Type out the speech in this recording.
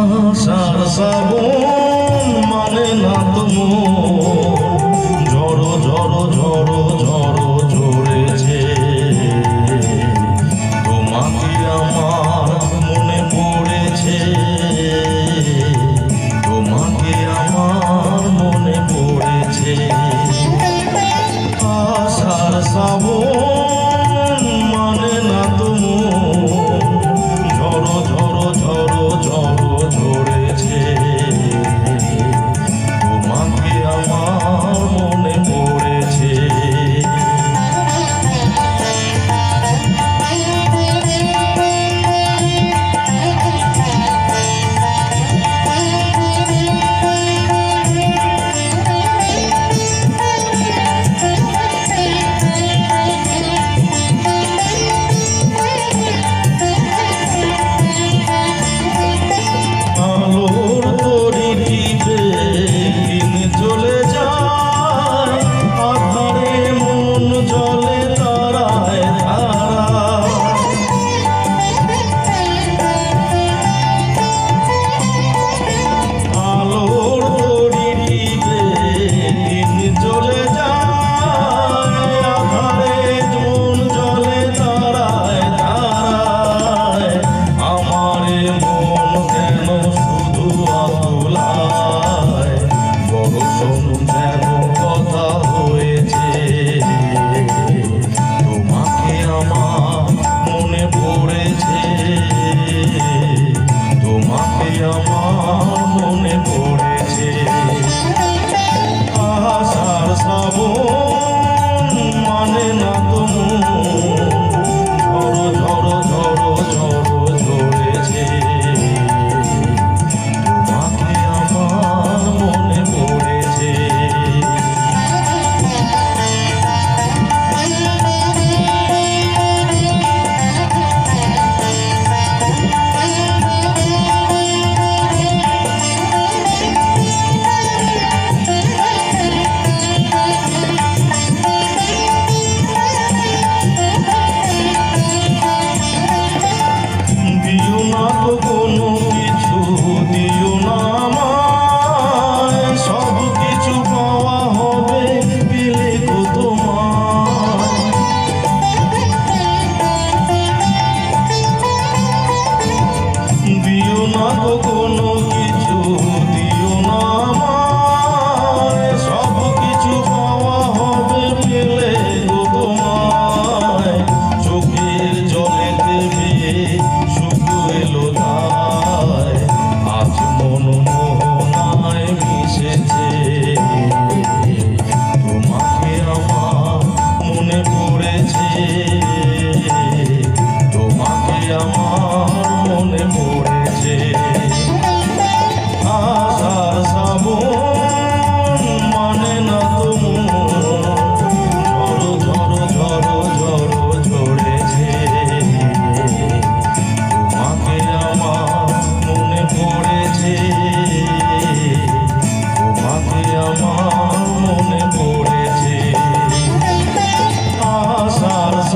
আশার সাবন যেন শুধু অতুলায় বড় শোনো যেন কথা হয়েছে। তোমাকে আমার মনে পড়েছে, তোমাকে আমার মনে পড়েছে। আশার সাবন